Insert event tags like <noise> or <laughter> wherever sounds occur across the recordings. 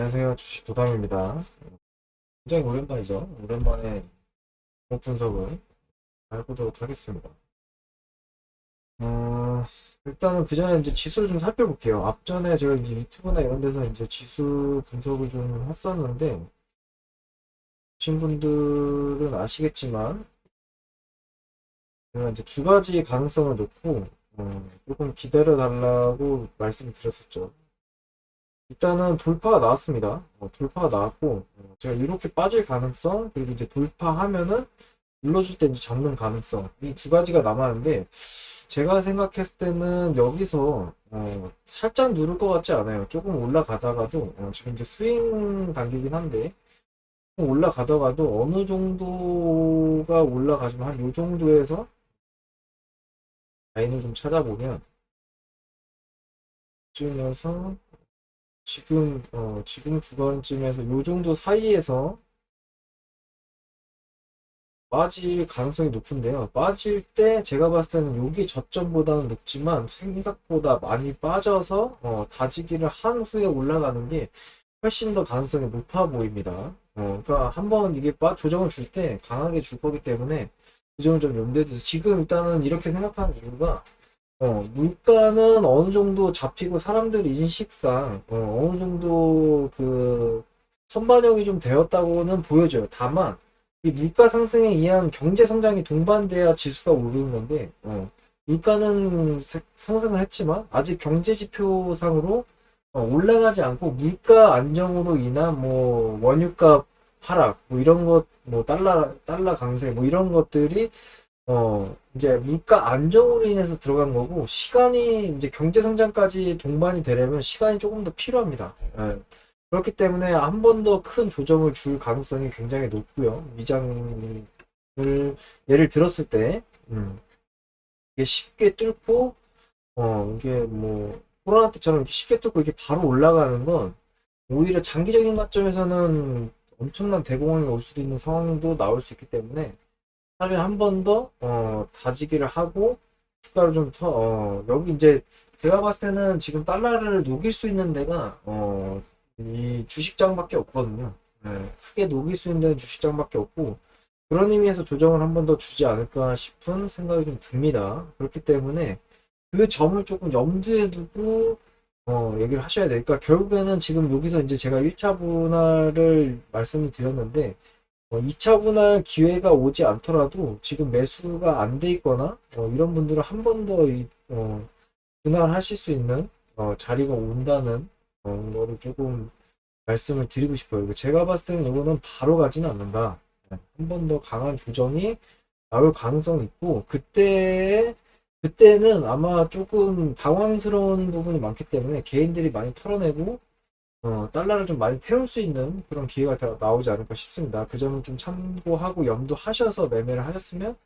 안녕하세요. 주식 도담입니다. 굉장히 오랜만이죠. 오랜만에 종목 분석을 해보도록 하겠습니다. 어, 일단은 그 전에 이제 지수를 좀 살펴볼게요. 앞전에 제가 이제 유튜브나 이런 데서 이제 지수 분석을 좀 했었는데, 보신 분들은 아시겠지만, 제가 이제 두 가지 가능성을 놓고, 어, 조금 기다려 달라고 말씀을 드렸었죠. 일단은 돌파가 나왔습니다. 어, 돌파가 나왔고, 어, 제가 이렇게 빠질 가능성, 그리고 이제 돌파하면은 눌러줄 때 이제 잡는 가능성, 이 두 가지가 남았는데, 제가 생각했을 때는 여기서, 어, 살짝 누를 것 같지 않아요. 조금 올라가다가도, 어, 지금 이제 스윙 단계긴 한데, 올라가다가도 어느 정도가 올라가지만 한 요 정도에서 라인을 좀 찾아보면, 쯤에서 지금 어 지금 구간쯤에서 요 정도 사이에서 빠질 가능성이 높은데요. 빠질 때 제가 봤을 때는 여기 저점보다는 높지만 생각보다 많이 빠져서 어 다지기를 한 후에 올라가는 게 훨씬 더 가능성이 높아 보입니다. 어 그러니까 한번 이게 빠 조정을 줄 때 강하게 줄 거기 때문에 그 점을 좀 염두에 두세요. 지금 일단은 이렇게 생각하는 이유가 어, 물가는 어느 정도 잡히고 사람들 인식상 어, 어느 정도 그 선반영이 좀 되었다고는 보여져요. 다만 이 물가 상승에 의한 경제 성장이 동반돼야 지수가 오르는 건데 어, 물가는 세- 상승을 했지만 아직 경제 지표상으로 어, 올라가지 않고 물가 안정으로 인한 뭐 원유값 하락 뭐 이런 것 뭐 달러 달러 강세 뭐 이런 것들이 어, 이제 물가 안정으로 인해서 들어간 거고, 시간이, 이제 경제 성장까지 동반이 되려면 시간이 조금 더 필요합니다. 예. 그렇기 때문에 한 번 더 큰 조정을 줄 가능성이 굉장히 높고요. 위장을, 예를 들었을 때, 음, 이게 쉽게 뚫고, 어, 이게 뭐, 코로나 때처럼 이렇게 쉽게 뚫고 이렇게 바로 올라가는 건, 오히려 장기적인 관점에서는 엄청난 대공황이 올 수도 있는 상황도 나올 수 있기 때문에, 차라리 한번 더, 어, 다지기를 하고, 주가를 좀 더, 어, 여기 이제, 제가 봤을 때는 지금 달러를 녹일 수 있는 데가, 어, 이 주식장밖에 없거든요. 예, 크게 녹일 수 있는 데는 주식장밖에 없고, 그런 의미에서 조정을 한 번 더 주지 않을까 싶은 생각이 좀 듭니다. 그렇기 때문에, 그 점을 조금 염두에 두고, 어, 얘기를 하셔야. 그러니까 결국에는 지금 여기서 이제 제가 1차 분할을 말씀을 드렸는데, 어, 2차 분할 기회가 오지 않더라도 지금 매수가 안 돼 있거나 어, 이런 분들은 한 번 더 어, 분할하실 수 있는 어, 자리가 온다는 어, 거를 조금 말씀을 드리고 싶어요. 제가 봤을 때는 이거는 바로 가지는 않는다. 한 번 더 강한 조정이 나올 가능성이 있고 그때 그때는 아마 조금 당황스러운 부분이 많기 때문에 개인들이 많이 털어내고 어, 달러를 좀 많이 태울 수 있는 그런 기회가 더 나오지 않을까 싶습니다. 그 점을 좀 참고하고 염두하셔서 매매를 하셨으면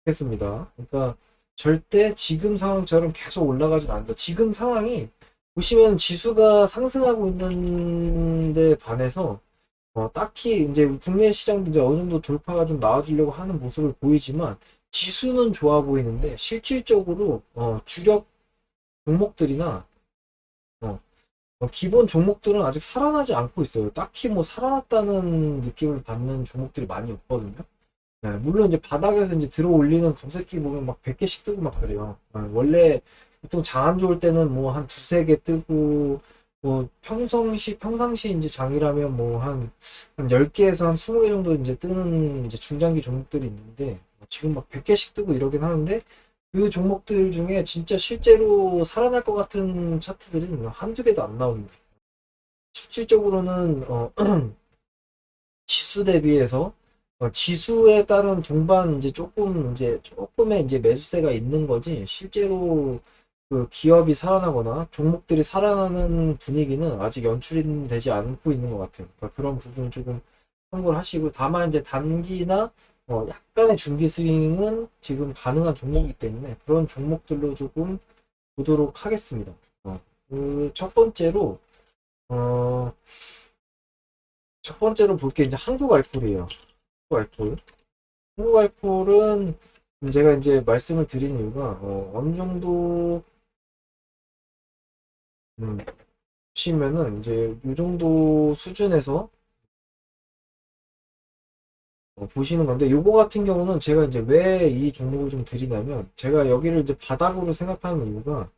좋겠습니다. 그러니까 절대 지금 상황처럼 계속 올라가진 않는다. 지금 상황이 보시면 지수가 상승하고 있는데 반해서 어, 딱히 이제 국내 시장도 이제 어느 정도 돌파가 좀 나와주려고 하는 모습을 보이지만 지수는 좋아 보이는데 실질적으로 어, 주력 종목들이나 어, 기본 종목들은 아직 살아나지 않고 있어요. 딱히 뭐 살아났다는 느낌을 받는 종목들이 많이 없거든요. 네, 물론 이제 바닥에서 이제 들어 올리는 검색기 보면 막 100개씩 뜨고 막 그래요. 어, 원래 보통 장안 좋을 때는 뭐 한 두세 개 뜨고, 뭐 평상시, 평상시 이제 장이라면 뭐 한, 한 10개에서 한 20개 정도 이제 뜨는 이제 중장기 종목들이 있는데, 지금 막 100개씩 뜨고 이러긴 하는데, 그 종목들 중에 진짜 실제로 살아날 것 같은 차트들은 한두 개도 안 나옵니다. 실질적으로는 어, <clears throat> 지수 대비해서 어, 지수에 따른 동반 이제 조금 이제 조금의 이제 매수세가 있는 거지 실제로 그 기업이 살아나거나 종목들이 살아나는 분위기는 아직 연출이 되지 않고 있는 것 같아요. 그러니까 그런 부분 조금 참고를 하시고 다만 이제 단기나 어, 약간의 중기 스윙은 지금 가능한 종목이기 때문에 그런 종목들로 조금 보도록 하겠습니다. 어, 그 첫 번째로 어, 첫 번째로 볼 게 이제 한국 알콜이에요. 한국 알콜. 한국 알콜은 제가 이제 말씀을 드린 이유가 어, 어느 정도 음, 보시면은 이제 요 정도 수준에서 어, 보시는 건데 요거 같은 경우는 제가 이제 왜 이 종목을 좀 드리냐면 제가 여기를 이제 바닥으로 생각하는 이유가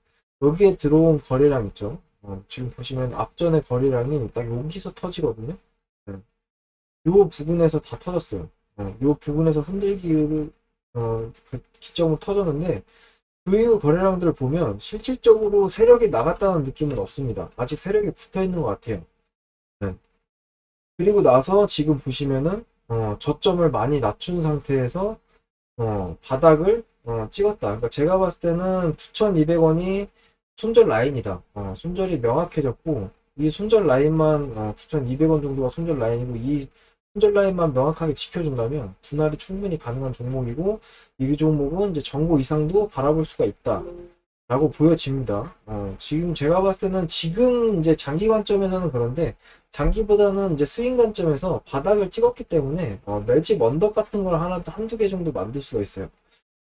여기에 들어온 거래량 있죠. 어, 지금 보시면 앞전의 거래량이 딱 여기서 터지거든요. 네. 요 부분에서 다 터졌어요. 어, 요 부분에서 흔들기를 어, 그 기점으로 터졌는데 그 이후 거래량들을 보면 실질적으로 세력이 나갔다는 느낌은 없습니다. 아직 세력이 붙어 있는 것 같아요. 네. 그리고 나서 지금 보시면은 어, 저점을 많이 낮춘 상태에서 어, 바닥을 어, 찍었다. 그러니까 제가 봤을 때는 9,200원이 손절 라인이다. 어, 손절이 명확해졌고 이 손절 라인만 어, 9,200원 정도가 손절 라인이고 이 손절 라인만 명확하게 지켜준다면 분할이 충분히 가능한 종목이고 이 종목은 이제 정고 이상도 바라볼 수가 있다. 라고 보여집니다. 어, 지금 제가 봤을 때는 지금 이제 장기 관점에서는 그런데 장기보다는 이제 스윙 관점에서 바닥을 찍었기 때문에 어, 매집 언덕 같은 걸 하나 한두 개 정도 만들 수가 있어요.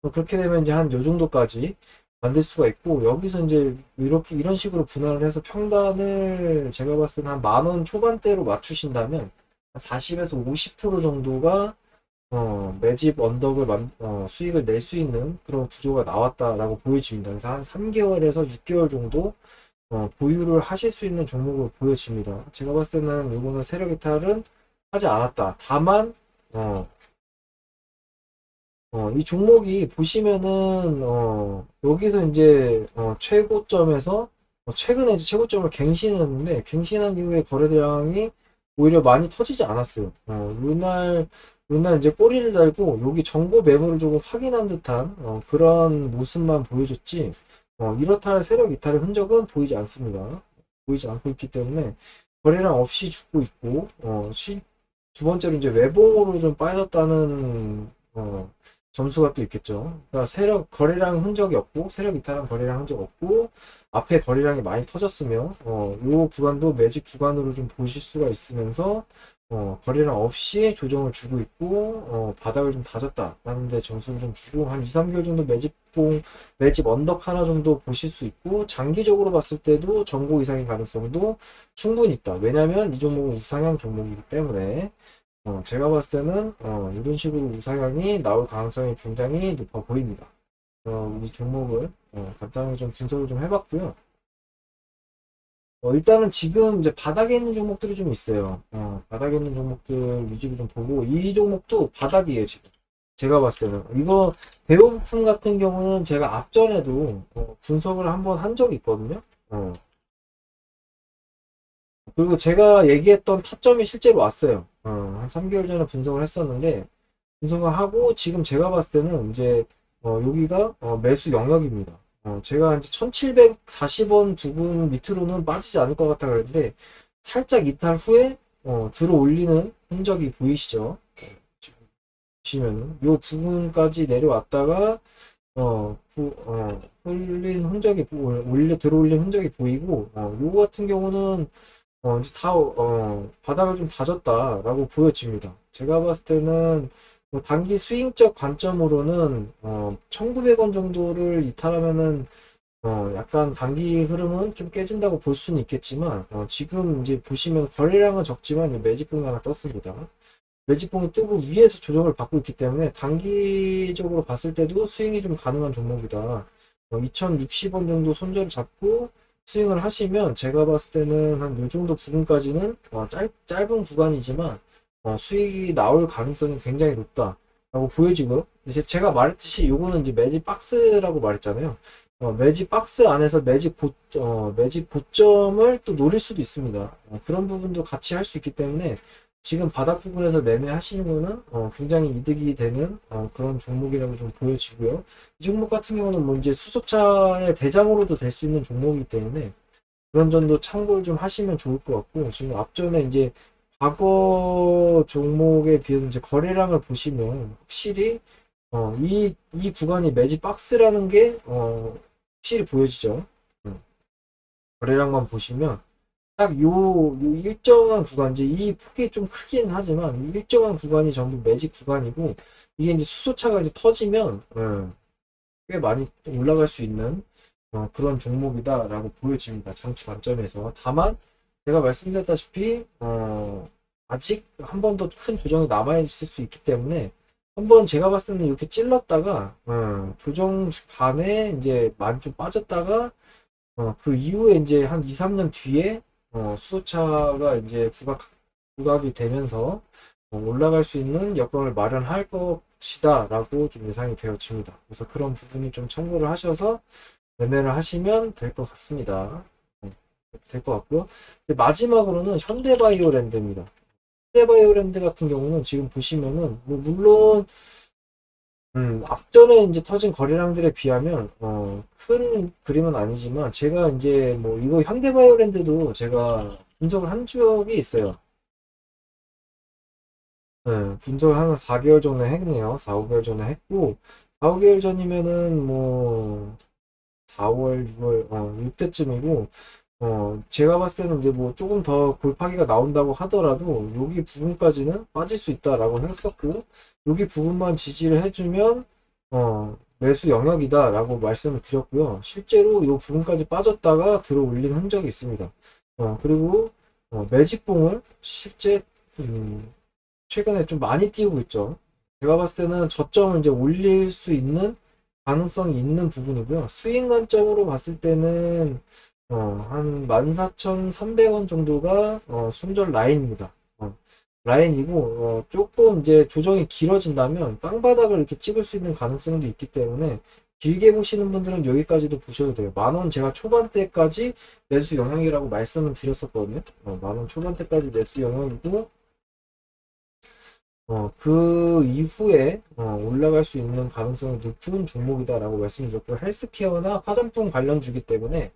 어, 그렇게 되면 이제 한 요 정도까지 만들 수가 있고 여기서 이제 이렇게 이런 식으로 분할을 해서 평단을 제가 봤을 때는 한만 원 초반대로 맞추신다면 40에서 50% 정도가 어, 매집 언덕을 만, 어, 수익을 낼 수 있는 그런 구조가 나왔다라고 보여집니다. 그래서 한 3개월에서 6개월 정도 어, 보유를 하실 수 있는 종목으로 보여집니다. 제가 봤을 때는 이거는 세력 이탈은 하지 않았다. 다만 어, 어, 이 종목이 보시면은 어, 여기서 이제 어, 최고점에서 어, 최근에 이제 최고점을 갱신했는데 갱신한 이후에 거래량이 오히려 많이 터지지 않았어요. 어, 이날 이날 이제 꼬리를 달고 여기 정보 매물을 조금 확인한 듯한 어, 그런 모습만 보여줬지 어, 이렇다 할 세력 이탈의 흔적은 보이지 않습니다. 보이지 않고 있기 때문에 거래량 없이 죽고 있고 어, 시, 두 번째로 이제 외봉으로 좀 빠졌다는 어, 점수가 또 있겠죠. 그러니까 세력 거래량 흔적이 없고 세력 이탈한 거래량 흔적 없고 앞에 거래량이 많이 터졌으며 어, 요 구간도 매직 구간으로 좀 보실 수가 있으면서 어, 거래량 없이 조정을 주고 있고 어, 바닥을 좀 다졌다 라는 데 점수를 좀 주고 한 2, 3개월 정도 매집봉 매집 언덕 하나 정도 보실 수 있고 장기적으로 봤을 때도 전고 이상의 가능성도 충분히 있다. 왜냐하면 이 종목은 우상향 종목이기 때문에 어, 제가 봤을 때는 어, 이런 식으로 우상향이 나올 가능성이 굉장히 높아 보입니다. 어, 이 종목을 어, 간단하게 좀 분석을 좀 해봤고요. 어, 일단은 지금 이제 바닥에 있는 종목들이 좀 있어요. 어, 바닥에 있는 종목들 위주로 좀 보고 이 종목도 바닥이에요 지금. 제가 봤을 때는 이거 대우부품 같은 경우는 제가 앞전에도 어, 분석을 한번 한 적이 있거든요. 어. 그리고 제가 얘기했던 타점이 실제로 왔어요. 어, 한 3개월 전에 분석을 했었는데 분석을 하고 지금 제가 봤을 때는 이제 어, 여기가 어, 매수 영역입니다. 어, 제가 이제 1740원 부분 밑으로는 빠지지 않을 것 같아 그랬는데 살짝 이탈 후에 어, 들어 올리는 흔적이 보이시죠? 보시면은 요 부분까지 내려왔다가 어, 부, 어, 흘린 흔적이 보- 올려 들어 올린 흔적이 보이고 어, 요거 같은 경우는 어, 이제 다 어, 바닥을 좀 다졌다라고 보여집니다. 제가 봤을 때는 뭐 단기 스윙적 관점으로는 어, 1,900원 정도를 이탈하면은 어, 약간 단기 흐름은 좀 깨진다고 볼 수는 있겠지만 어, 지금 이제 보시면 거래량은 적지만 매집봉이 하나 떴습니다. 매집봉이 뜨고 위에서 조정을 받고 있기 때문에 단기적으로 봤을 때도 스윙이 좀 가능한 종목이다. 어, 2,060원 정도 손절을 잡고 스윙을 하시면 제가 봤을 때는 한 요 정도 부분까지는 어, 짧, 짧은 구간이지만 어, 수익이 나올 가능성이 굉장히 높다라고 보여지고요. 제가 말했듯이 요거는 이제 매집 박스라고 말했잖아요. 어, 매집 박스 안에서 매집 고, 어, 매집 고점을 또 노릴 수도 있습니다. 어, 그런 부분도 같이 할 수 있기 때문에 지금 바닥 부분에서 매매하시는 거는 어, 굉장히 이득이 되는 어, 그런 종목이라고 좀 보여지고요. 이 종목 같은 경우는 뭐 이제 수소차의 대장으로도 될 수 있는 종목이기 때문에 그런 점도 참고를 좀 하시면 좋을 것 같고 지금 앞전에 이제 과거 종목에 비해서 이제 거래량을 보시면 확실히 어, 이, 이 구간이 매집 박스라는 게 어, 확실히 보여지죠. 음. 거래량만 보시면 딱 요, 요 일정한 구간지 이 폭이 좀 크긴 하지만 이 일정한 구간이 전부 매집 구간이고 이게 이제 수소차가 이제 터지면 음, 꽤 많이 올라갈 수 있는 어, 그런 종목이다라고 보여집니다. 장투 관점에서. 다만 제가 말씀드렸다시피 어, 아직 한 번 더 큰 조정이 남아 있을 수 있기 때문에 한번 제가 봤을 때는 이렇게 찔렀다가 어, 조정 반에 이제 많이 좀 빠졌다가 어, 그 이후에 이제 한 2, 3년 뒤에 어, 수소차가 이제 부각 부각이 되면서 어, 올라갈 수 있는 여건을 마련할 것이다 라고 좀 예상이 되어집니다. 그래서 그런 부분이 좀 참고를 하셔서 매매를 하시면 될 것 같습니다. 될 것 같고요. 마지막으로는 현대바이오랜드입니다. 현대바이오랜드 같은 경우는 지금 보시면은 뭐 물론 음, 앞전에 이제 터진 거래량들에 비하면 어, 큰 그림은 아니지만 제가 이제 뭐 이거 현대바이오랜드도 제가 분석을 한 적이 있어요. 네, 분석을 한 4개월 전에 했네요. 4, 5개월 전에 했고 4, 5개월 전이면은 뭐 4월, 6월, 어, 이때쯤이고 어, 제가 봤을 때는 이제 뭐 조금 더 골파기가 나온다고 하더라도 여기 부분까지는 빠질 수 있다라고 했었고 여기 부분만 지지를 해주면 어, 매수 영역이다라고 말씀을 드렸고요. 실제로 이 부분까지 빠졌다가 들어 올린 흔적이 있습니다. 어, 그리고 어, 매집봉을 실제 음, 최근에 좀 많이 띄우고 있죠. 제가 봤을 때는 저점을 이제 올릴 수 있는 가능성이 있는 부분이고요. 스윙 관점으로 봤을 때는 어, 한 14,300원 정도가 어, 손절 라인입니다. 어, 라인이고 어, 조금 이제 조정이 길어진다면 땅바닥을 이렇게 찍을 수 있는 가능성도 있기 때문에 길게 보시는 분들은 여기까지도 보셔도 돼요. 만원 제가 초반대까지 매수 영역이라고 말씀을 드렸었거든요. 어, 만원 초반대까지 매수 영역이고 어, 그 이후에 어, 올라갈 수 있는 가능성이 높은 종목이다라고 말씀드렸고 헬스케어나 화장품 관련주기 때문에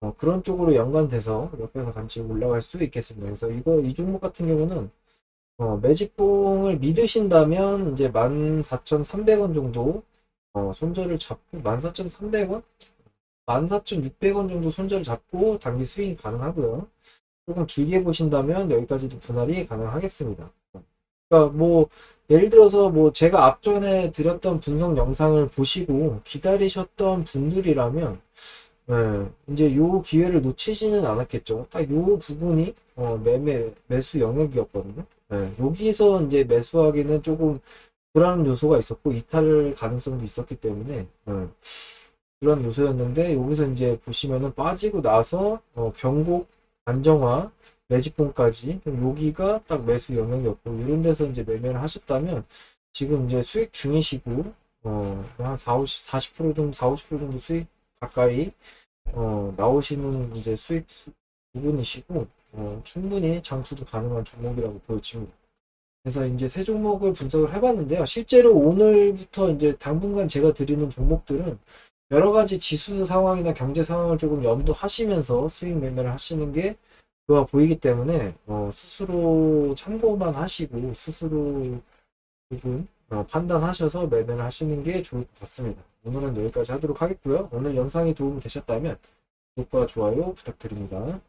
어, 그런 쪽으로 연관돼서 옆에서 같이 올라갈 수 있겠습니다. 그래서 이거 이 종목 같은 경우는 어, 매집봉을 믿으신다면 이제 14,300원 정도 어, 손절을 잡고 14,300원? 14,600원 정도 손절을 잡고 단기 수익이 가능하고요. 조금 길게 보신다면 여기까지도 분할이 가능하겠습니다. 그러니까 뭐 예를 들어서 뭐 제가 앞전에 드렸던 분석 영상을 보시고 기다리셨던 분들이라면 예, 이제 요 기회를 놓치지는 않았겠죠. 딱 요 부분이 어, 매매 매수 영역이었거든요. 예, 여기서 이제 매수하기는 조금 불안 요소가 있었고 이탈 가능성도 있었기 때문에 예, 그런 요소였는데 여기서 이제 보시면은 빠지고 나서 어, 변곡 안정화 매집봉까지 여기가 딱 매수 영역이었고 이런 데서 이제 매매를 하셨다면 지금 이제 수익 중이시고 어, 한 4, 50, 40% 정도 4, 50% 정도 수익 가까이 어, 나오시는 이제 수익 부분이시고 어, 충분히 장투도 가능한 종목이라고 보여집니다. 그래서 이제 세 종목을 분석을 해봤는데요. 실제로 오늘부터 이제 당분간 제가 드리는 종목들은 여러 가지 지수 상황이나 경제 상황을 조금 염두하시면서 수익 매매를 하시는 게 좋아 보이기 때문에 어, 스스로 참고만 하시고 스스로 부분 어, 판단하셔서 매매를 하시는 게 좋을 것 같습니다. 오늘은 여기까지 하도록 하겠고요. 오늘 영상이 도움이 되셨다면 구독과 좋아요 부탁드립니다.